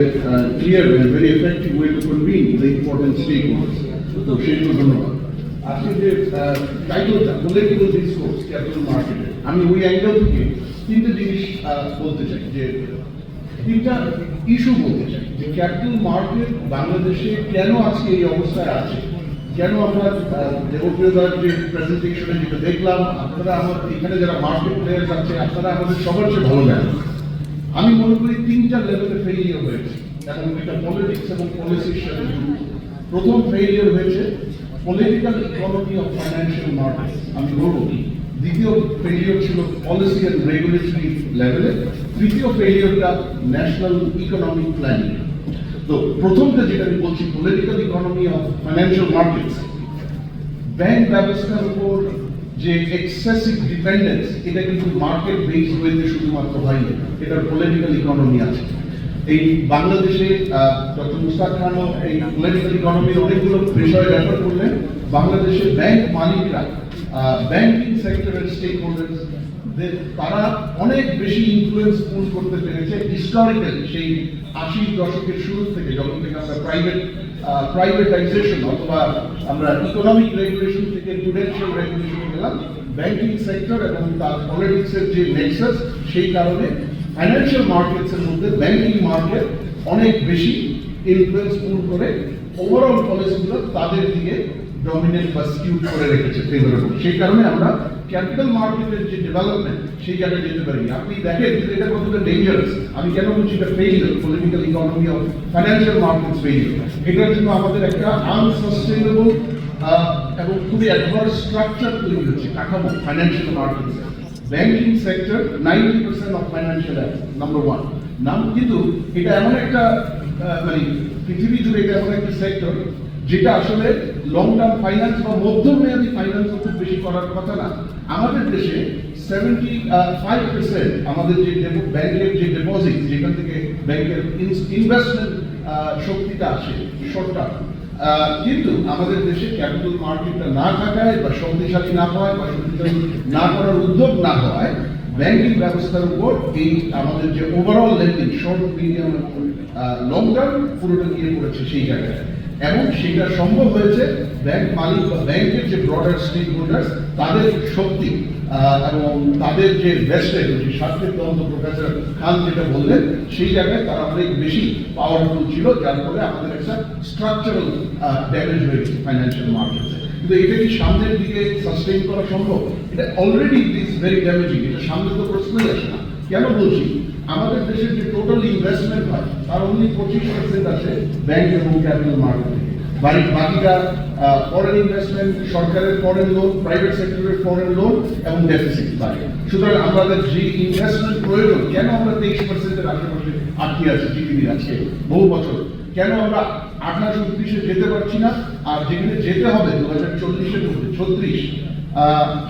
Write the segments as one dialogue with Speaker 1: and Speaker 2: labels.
Speaker 1: uh, clear and very effective way to convene the important stakeholders. তো সেই জন্য আজকে যে টাইটেলটা পলিটিক্যাল ডিসকোর্স ক্যাপিটাল মার্কেটে আমি ওই অ্যাঙ্গেল থেকে তিনটে জিনিস বলতে চাই যে তিনটা ইস্যু বলতে চাই যে ক্যাপিটাল মার্কেট বাংলাদেশে কেন আজকে এই অবস্থায় আছে কেন আমরা দেবপ্রিয়দার যে প্রেজেন্টেশনে যেটা দেখলাম আপনারা আমার এখানে যারা মার্কেট প্লেয়ার্স আছে আপনারা আমাদের সবার চেয়ে ভালো জানেন আমি মনে করি তিনটা লেভেলে ফেলিয়ার হয়েছে। এবং এটা পলিটিক্স এবং পলিসির সাথে প্রথম ফেলিয়ার হয়েছে political economy of financial market আমি বলব, দ্বিতীয় ফেলিয়ার ছিল পলিসি অ্যান্ড রেগুলেটরি লেভেলে তৃতীয় ফেলিয়ারটা ন্যাশনাল ইকোনমিক প্ল্যানিং তো প্রথমটা যেটা আমি বলছি political economy of financial markets bank ব্যবস্থার উপর যে এক্সেসিভ ডিপেন্ডেন্স এটা কিন্তু মার্কেট বেসড ওয়েতে শুধুমাত্র হয়নি এটার পলিটিক্যাল ইকোনমি আছে। এই বাংলাদেশে ডক্টর মুস্তাক খানও এই পলিটিক্যাল ইকোনমির অনেকগুলো বিষয় রেফার করলেন। বাংলাদেশের ব্যাংক মালিকরা ব্যাংকিং সেক্টরের স্টেক তারা অনেক বেশি ইনফ্লুয়েন্স পুল করতে পেরেছে। হিস্টোরিক্যালি সেই আশির দশকের শুরু থেকে, যখন থেকে আমরা প্রাইভেট প্রাইভেটাইজেশন অথবা আমরা ইকোনমিক রেগুলেশন থেকে প্রুডেন্সিয়াল রেগুলেশন গেলাম ব্যাংকিং সেক্টর এবং তার পলিটিক্সের যে নেক্সাস সেই কারণে ফাইন্যান্সিয়াল মার্কেটসের মধ্যে ব্যাংকিং মার্কেট অনেক বেশি ইনফ্লুয়েন্স পুল করে ওভারঅল পলিসিগুলো তাদের দিকে ডমিনেট বা স্কিউড করে রেখেছে ফেভারেবল সেই কারণে আমরা ক্যাপিটাল মার্কেটের যে ডেভেলপমেন্ট সেই জায়গায় যেতে পারি। আপনি দেখেন যে এটা কতটা ডেঞ্জারাস আমি কেন বলছি এটা failure political economy of financial markets failure এটার জন্য আমাদের একটা আনসাস্টেনেবল এবং খুবই অ্যাডভান্স স্ট্রাকচার তৈরি হচ্ছে, কাঠামো financial markets banking sector ninety percent of financial number one নাম কিন্তু এটা এমন একটা মানে পৃথিবী জুড়ে এটা এমন একটা সেক্টর যেটা আসলে লং টার্ম ফাইন্যান্স বা মধ্যমেয়াদী ফাইন্যান্স খুব বেশি করার কথা না। আমাদের দেশে সেভেন্টি ফাইভ পার্সেন্ট আমাদের যে ব্যাংকের যে ডিপোজিট যেখান থেকে ব্যাংকের ইনভেস্টমেন্ট শক্তিটা আসে শর্ট কিন্তু আমাদের দেশে ক্যাপিটাল মার্কেটটা না থাকায় বা শক্তিশালী না হওয়ায় বা শক্তিশালী না করার উদ্যোগ না হওয়ায় ব্যাংকিং ব্যবস্থার উপর এই আমাদের যে overall lending short medium long term পুরোটা গিয়ে পড়েছে সেই জায়গায়। এবং সেটা সম্ভব হয়েছে ব্যাংক মালিক বা ব্যাংকের যে ব্রডার স্টেক হোল্ডার তাদের শক্তি এবং তাদের যে ভেস্টেড যে স্বার্থের তদন্ত প্রফেসর খান যেটা বললেন, সেই জায়গায় তারা অনেক বেশি পাওয়ারফুল ছিল, যার ফলে আমাদের একটা স্ট্রাকচারাল ড্যামেজ হয়েছে ফাইন্যান্সিয়াল মার্কেটে কিন্তু এটা কি সামনের দিকে সাস্টেইন করা সম্ভব? এটা already it is very damaging এটা সামনে তো প্রশ্নই আসে না। কেন বলছি? আমাদের দেশের যে টোটাল ইনভেস্টমেন্ট হয়, তার অনলি পঁচিশ পার্সেন্ট আছে ব্যাংক এবং ক্যাপিটাল মার্কেট থেকে। বাড়ি বাকিটা ফরেন ইনভেস্টমেন্ট সরকারের ফরেন লোন প্রাইভেট সেক্টরের ফরেন লোন এবং ডেফিসিট বাড়ে। সুতরাং আমাদের যে ইনভেস্টমেন্ট প্রয়োজন, কেন আমরা তেইশ পার্সেন্টের আশেপাশে আটকে আছি জিডিপি আজকে বহু বছর? কেন আমরা আঠাশ উনত্রিশে যেতে পারছি না? আর যেখানে যেতে হবে দু হাজার চল্লিশের মধ্যে, ছত্রিশ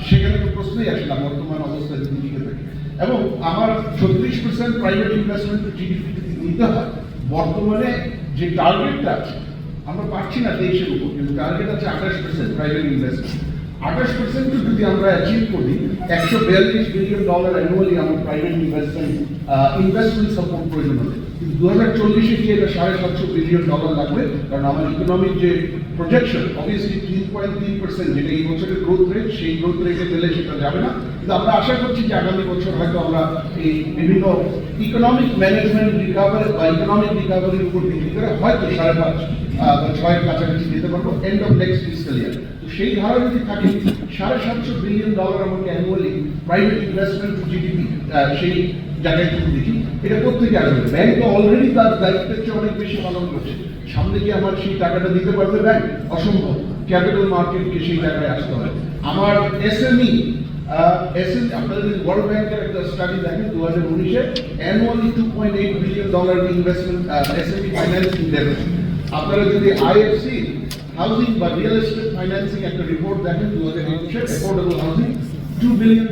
Speaker 1: সেখানে তো প্রশ্নই আসে না, বর্তমান অবস্থায় দিকে থাকে এবং আমার ছত্রিশ পার্সেন্ট প্রাইভেট ইনভেস্টমেন্ট জিডিপি নিতে হয়, বর্তমানে যে টার্গেটটা আছে, আমরা পাচ্ছি না তেইশের উপর, কিন্তু টার্গেট আছে আঠাশ পার্সেন্ট প্রাইভেট ইনভেস্টমেন্ট আঠাশ পার্সেন্ট যদি আমরা অ্যাচিভ করি, একশো বিয়াল্লিশ বিলিয়ন ডলার অ্যানুয়ালি আমার প্রাইভেট ইনভেস্টমেন্ট ইনভেস্টমেন্ট সাপোর্ট প্রয়োজন হবে। দু হাজার চল্লিশে এটা সাড়ে সাতশো বিলিয়ন ডলার লাগবে? কারণ আমার ইকোনমিক যে প্রজেকশন অবভিয়াসলি তিন পয়েন্ট তিন পার্সেন্ট যেটা এই বছরের গ্রোথ রেট সেই গ্রোথ রেটে পেলে সেটা যাবে না। কিন্তু আমরা আশা করছি যে আগামী বছর হয়তো আমরা এই বিভিন্ন ইকোনমিক ম্যানেজমেন্ট রিকাভারি বা ইকোনমিক রিকাভারির উপর ভিত্তি করে হয়তো সাড়ে পাঁচ বা ছয়ের কাছাকাছি যেতে পারব এন্ড অফ নেক্সট ইয়ার তো সেই ধারা যদি থাকে, সাড়ে সাতশো বিলিয়ন ডলার আমাকে অ্যানুয়ালি প্রাইভেট ইনভেস্টমেন্ট জিডিপি সেই জায়গায় দেখি। এটা কোথেকে আসবে ব্যাংক তো অলরেডি তার দায়িত্বের চেয়ে অনেক বেশি পালন করছে। সামনে কি আমার সেই টাকাটা দিতে পারবে ব্যাংক, অসম্ভব। ক্যাপিটাল মার্কেটকে সেই জায়গায় আসতে হবে আমার এসএমই এসএম আপনারা যদি ওয়ার্ল্ড ব্যাংকের একটা স্টাডি দেখেন দু হাজার উনিশে annually two point dollar investment financing আপনারা যদি বা রিয়েল এস্টেট একটা রিপোর্ট দেখেন দু হাজার টু বিলিয়ন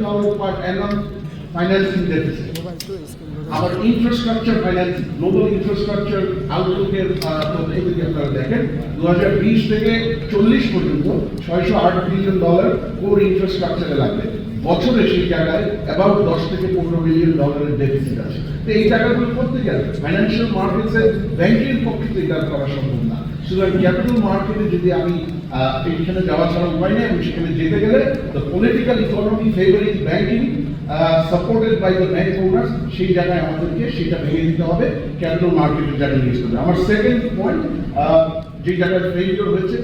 Speaker 1: আবার ইনফ্রাস্ট্রাকচার ফাইন্যান্সিং গ্লোবাল ইনফ্রাস্ট্রাকচার আউটলুকের তথ্য যদি আপনারা দেখেন দু হাজার বিশ থেকে চল্লিশ পর্যন্ত ছয়শো আট বিলিয়ন ডলার কোর ইনফ্রাস্ট্রাকচারে লাগবে। বছরে সেই জায়গায় অ্যাবাউট দশ থেকে পনেরো মিলিয়ন ডলারের ডেফিসিট আছে। তো এই টাকাগুলো করতে গেলে ফাইন্যান্সিয়াল মার্কেটসে ব্যাংকের পক্ষে তো এটা করা সম্ভব না। সুতরাং ক্যাপিটাল মার্কেটে যদি আমি এইখানে যাওয়া ছাড়া উপায় নেই আমি সেখানে যেতে গেলে the political economy favouring banking supported by the bank owners সেই জায়গায় আমাদেরকে সেটা ভেঙে দিতে হবে ক্যাপিটাল মার্কেটের জায়গায় নিয়ে আসতে আমার সেকেন্ড পয়েন্ট যে জায়গায় ফেইলিওর হয়েছে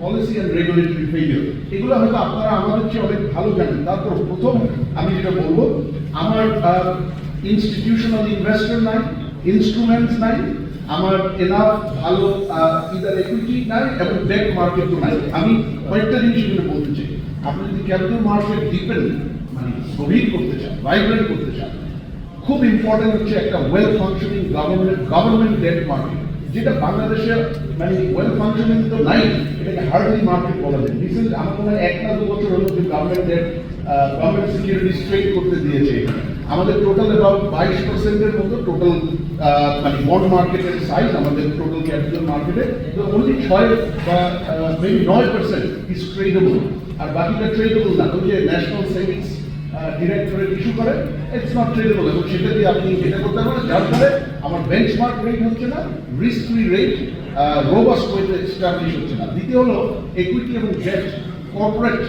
Speaker 1: পলিসি অ্যান্ড রেগুলেটরি ফেইলিওর এগুলো হয়তো আপনারা আমাদের চেয়ে অনেক ভালো জানেন। তারপর প্রথম আমি যেটা বলব, আমার ইনস্টিটিউশনাল ইনভেস্টর নাই ইনস্ট্রুমেন্টস নাই আমার এনাফ ভালো ইদার ইকুইটি নাই এবং মার্কেটও নাই। আমি কয়েকটা জিনিস এখানে বলতে চাই। আপনি যদি ক্যাপিটাল মার্কেট ডিপেন্ড মানে গভীর করতে চান ভাইব্রেন্ট করতে চান, খুব ইম্পর্টেন্ট হচ্ছে একটা well functioning government government debt market যেটা বাংলাদেশে মানে ওয়েল ফাংশনিং তো নাই, এটাকে হার্ডলি মার্কেট বলা যায়। রিসেন্ট আমার মনে হয় এক দু বছর হলো যে government debt government securities trade করতে দিয়েছে। এখানে। আমাদের টোটাল অ্যাবাউট বাইশ পার্সেন্টের মতো টোটাল মানে বন্ড মার্কেটের সাইজ আমাদের টোটাল ক্যাপিটাল মার্কেটে তো অনলি ছয় বা মেবি নয় পার্সেন্ট ইজ ট্রেডেবল আর বাকিটা ট্রেডেবল না, ওই যে ন্যাশনাল সেভিংস ডিরেক্টরেট ইস্যু করে ইটস নট ট্রেডেবল এবং সেটা দিয়ে আপনি এটা করতে পারেন, যার ফলে আমার বেঞ্চমার্ক রেট হচ্ছে না রিস্ক ফ্রি রেট রোবাস্ট ওয়েতে এস্টাবলিশ হচ্ছে না। দ্বিতীয় হলো একুইটি এবং ডেট কর্পোরেট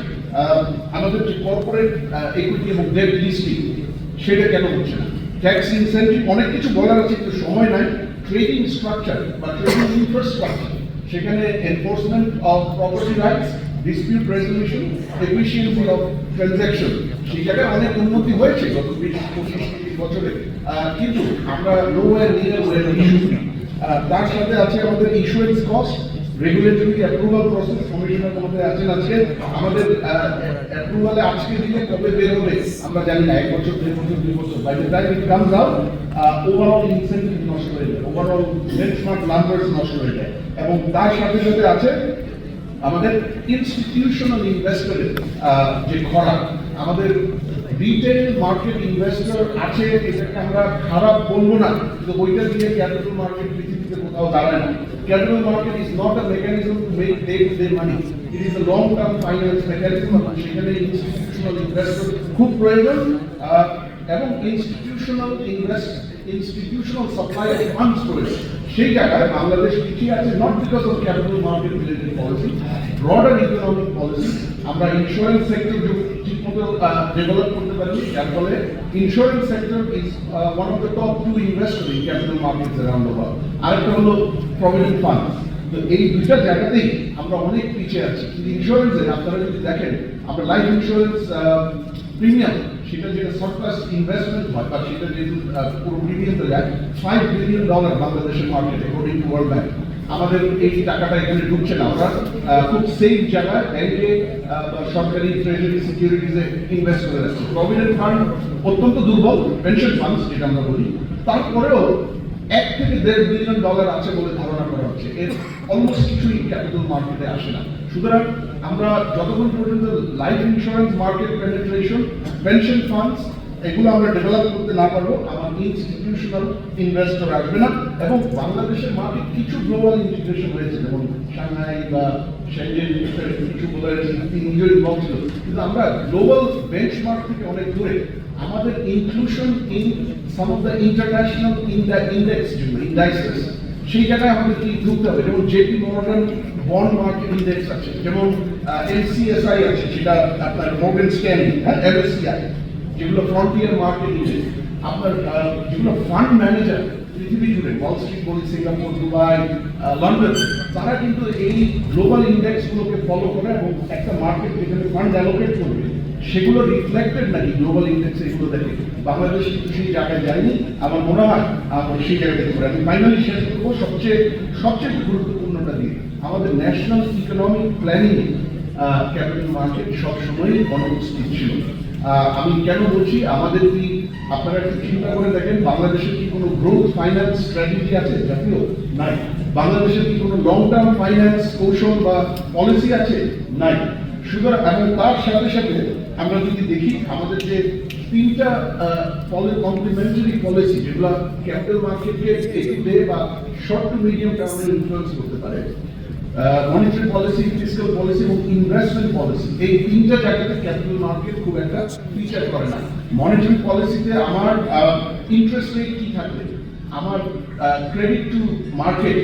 Speaker 1: আমাদের যে কর্পোরেট একুইটি এবং ডেট লিস্টিং সেটা কেন হচ্ছে না? ট্যাক্স ইনসেন্টিভ অনেক কিছু বলার আছে, কিন্তু সময় নাই। ট্রেডিং স্ট্রাকচার বা ট্রেডিং ইনফ্রাস্ট্রাকচার সেখানে enforcement of property rights dispute resolution efficiency of transaction সেই জায়গায় অনেক উন্নতি হয়েছে গত বিশ, পঁচিশ, তিরিশ বছরে। কিন্তু আমরা নো ওয়ার নিয়ার তার সাথে আছে আমাদের issuance cost regulatory approval process কমিশনের মধ্যে আছেন আজকে? আমাদের অ্যাপ্রুভালে আজকে কবে বের হবে, আমরা জানি না, এক বছর, দেড় বছর, দুই বছর। By the time it comes out overall incentive নষ্ট হয়ে যায় ওভারঅল বেঞ্চমার্ক নাম্বারস নষ্ট হয়ে যায়। এবং তার সাথে সাথে আছে আমাদের ইনস্টিটিউশনাল ইনভেস্টরের যে খরা আমাদের রিটেল মার্কেট ইনভেস্টর আছে এটাকে আমরা খারাপ বলব না। কিন্তু ওইটা দিয়ে ক্যাপিটাল মার্কেট পৃথিবীতে কোথাও দাঁড়ায় না। Capital market is not a mechanism to make day to day money it is a long term finance mechanism সেখানে ইনস্টিটিউশনাল ইনভেস্টর খুব প্রয়োজন। এবং institutional invest institutional supply funds রয়েছে সেই জায়গায় বাংলাদেশ পিছিয়ে আছে not because of capital market related policy broader economic policy আমরা ইন্স্যুরেন্স সেক্টর ঠিকমতো ডেভেলপ করতে পারি যার ফলে insurance sector is one of the top two investor in capital markets around the world আরেকটা হলো প্রভিডেন্ট ফান্ড তো এই দুইটা জায়গাতেই আমরা অনেক পিছিয়ে আছি। কিন্তু ইন্স্যুরেন্সে আপনারা যদি দেখেন, আমরা লাইফ ইন্স্যুরেন্স প্রিমিয়াম সেটা যেটা সারপ্লাস ইনভেস্টমেন্ট হয়, বা সেটা যেহেতু পুরো প্রিমিয়ামটা যায় ফাইভ বিলিয়ন ডলার বাংলাদেশের market according to world bank আমাদের এই টাকাটা এখানে ঢুকছে না। আমরা খুব সেফ জায়গায় ব্যাংকে সরকারি ট্রেজারি সিকিউরিটিজে ইনভেস্ট করে রাখছি। প্রভিডেন্ট ফান্ড অত্যন্ত দুর্বল পেনশন ফান্ড যেটা আমরা বলি। তারপরেও এক থেকে দেড় বিলিয়ন ডলার আছে বলে ধারণা করা হচ্ছে। এর অলমোস্ট কিছুই ক্যাপিটাল মার্কেটে আসে না। সুতরাং আমরা যতক্ষণ পর্যন্ত life insurance market penetration pension funds এগুলো আমরা ডেভেলপ করতে না পারব, আমার ইনস্টিটিউশনাল ইনভেস্টর আসবে না। এবং বাংলাদেশের মার্কেট কিছু গ্লোবাল ইন্টিগ্রেশন হয়েছে, যেমন সাংহাই বা সেঞ্জেন কিছু বোধহয় ছিল। কিন্তু আমরা গ্লোবাল বেঞ্চমার্ক থেকে অনেক দূরে, আমাদের inclusion in sum of the international index indices সেই জায়গায় আমাদের কি ঢুকতে হবে। যেমন JP Morgan bond market index আছে, যেমন এনসিএসআই আছে সেটা আপনার মর্গান স্ট্যানলি হ্যাঁ এমএসসিআই যেগুলো ফ্রন্টিয়ার মার্কেট ইন্ডেক্স আপনার যেগুলো ফান্ড ম্যানেজার পৃথিবী জুড়ে ওয়াল স্ট্রিট বলি সিঙ্গাপুর দুবাই লন্ডন তারা কিন্তু এই গ্লোবাল ইন্ডেক্সগুলোকে ফলো করে এবং একটা মার্কেট যেখানে ফান্ড অ্যালোকেট করবে, সেগুলো রিফ্লেক্টেড নাকি গ্লোবাল ইন্ডেক্সে এগুলো দেখে। বাংলাদেশ কিন্তু সেই জায়গায় যায়নি। আমার মনে হয় আমরা সেই জায়গায় দেখতে পারি। আমি ফাইনালি শেষ করব। সবচেয়ে সবচেয়ে গুরুত্বপূর্ণটা দিয়ে, আমাদের national economic planning capital market সবসময়ই অনুপস্থিত ছিল। আমি কেন বলছি, আমাদের কি আপনারা একটু চিন্তা করে দেখেন বাংলাদেশের কি কোনো গ্রোথ ফাইন্যান্স স্ট্র্যাটেজি আছে? জাতীয়? নাই। বাংলাদেশের কি কোনো লং টার্ম ফাইন্যান্স কৌশল বা পলিসি আছে? নাই। সুতরাং, এবং তার সাথে সাথে আমরা যদি দেখি, আমাদের যে তিনটা কমপ্লিমেন্টারি পলিসি যেগুলো ক্যাপিটাল মার্কেটকে ডে বা শর্ট টু মিডিয়াম টার্মে ইনফ্লুয়েন্স করতে পারে মনিটারি পলিসি ফিজিক্যাল পলিসি এবং ইনভেস্টমেন্ট পলিসি এই তিনটা জায়গাতে ক্যাপিটাল মার্কেট খুব একটা ফিচার করে না। মনিটারি পলিসিতে আমার ইন্টারেস্ট রেট কি থাকবে? আমার ক্রেডিট টু মার্কেট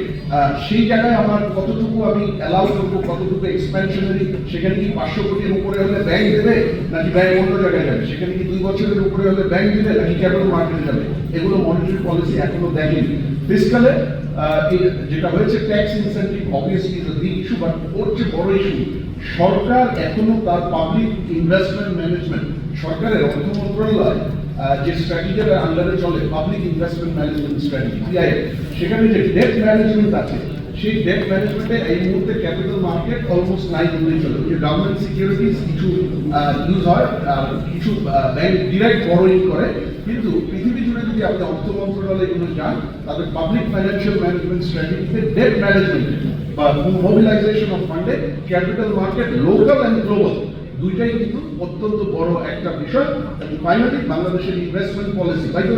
Speaker 1: সেই জায়গায় আমার কতটুকু আমি অ্যালাউ করব, কতটুকু এক্সপেনশনারি সেখানে কি পাঁচশো কোটির উপরে হলে ব্যাংক দেবে, নাকি ব্যাংক অন্য জায়গায় যাবে? সেখানে কি দুই বছরের উপরে হলে ব্যাংক দেবে, নাকি ক্যাপিটাল মার্কেটে যাবে? এগুলো মনিটারি পলিসি এখনও দেখেনি। ফিসকালে যেটা হয়েছে tax incentive obviously is big issue but ওর বড় ইস্যু সরকার এখনও তার পাবলিক ইনভেস্টমেন্ট ম্যানেজমেন্ট সরকারের অর্থ মন্ত্রণালয় যে স্ট্র্যাটেজির আন্ডারে চলে পাবলিক ইনভেস্টমেন্ট ম্যানেজমেন্ট স্ট্র্যাটেজি সেখানে যে ডেট ম্যানেজমেন্ট আছে সেই ডেট ম্যানেজমেন্টে এই মুহূর্তে ক্যাপিটাল মার্কেট অলমোস্ট নাই বললেই চলে। যে গভর্নমেন্ট সিকিউরিটিজ কিছু ইউজ হয়, আর কিছু ব্যাংক ডিরেক্ট বড়োইং করে। কিন্তু পৃথিবী জুড়ে যদি আপনি অর্থ মন্ত্রণালয়ে কোনো যান, তাদের পাবলিক ফাইন্যান্সিয়াল ম্যানেজমেন্ট স্ট্র্যাটেজিতে ডেট ম্যানেজমেন্ট বা মোবিলাইজেশন অফ ফান্ডে capital market local and global দুইটাই কিন্তু অত্যন্ত বড় একটা বিষয়। ফাইনালি বাংলাদেশের ইনভেস্টমেন্ট পলিসি বাই দ্য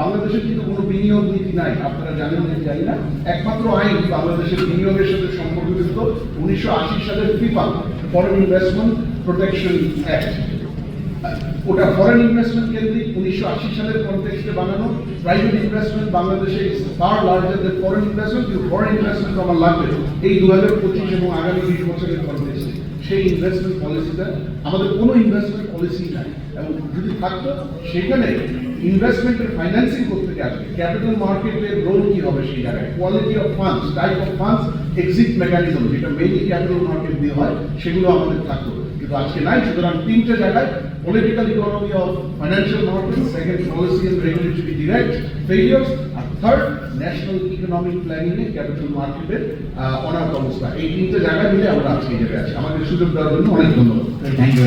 Speaker 1: বাংলাদেশের কিন্তু কোনো বিনিয়োগ নীতি নাই। আপনারা জানেন না জানি না। একমাত্র আইন বাংলাদেশের বিনিয়োগের সাথে সম্পর্কিত। উনিশশো আশি সালের ফিফা ফরেন ইনভেস্টমেন্ট প্রোটেকশন অ্যাক্ট ওটা ফরেন ইনভেস্টমেন্ট কেন্দ্রিক উনিশশো আশি সালের কনটেক্সটে বানানো। প্রাইভেট ইনভেস্টমেন্ট বাংলাদেশে far larger than foreign investment কিন্তু ফরেন ইনভেস্টমেন্ট আমার লাগবে। এই দু হাজার পঁচিশ এবং আগামী বিশ বছরের কনটেক্সটে সেই ইনভেস্টমেন্ট পলিসিটা আমাদের কোনো ইনভেস্টমেন্ট পলিসি নাই। এবং যদি থাকতো, সেখানে ইনভেস্টমেন্টের ফাইন্যান্সিং করতে আসবে ক্যাপিটাল মার্কেটের রোল কি হবে সেই জায়গায়? Quality of funds type of funds exit mechanism যেটা মেইনলি ক্যাপিটাল মার্কেট দিয়ে হয়, সেগুলো আমাদের থাকতো। কিন্তু আজকে নাই, সুতরাং তিনটে জায়গায় political economy of financial market second policy and regulatory direct failures R third national economic planning এ ক্যাপিটাল মার্কেটের অনার্থ অবস্থা। এই তিনটে জায়গা মিলে আমরা আজকে যেতে আছি। আমাদের সুযোগ দেওয়ার জন্য অনেক ধন্যবাদ।
Speaker 2: Thank you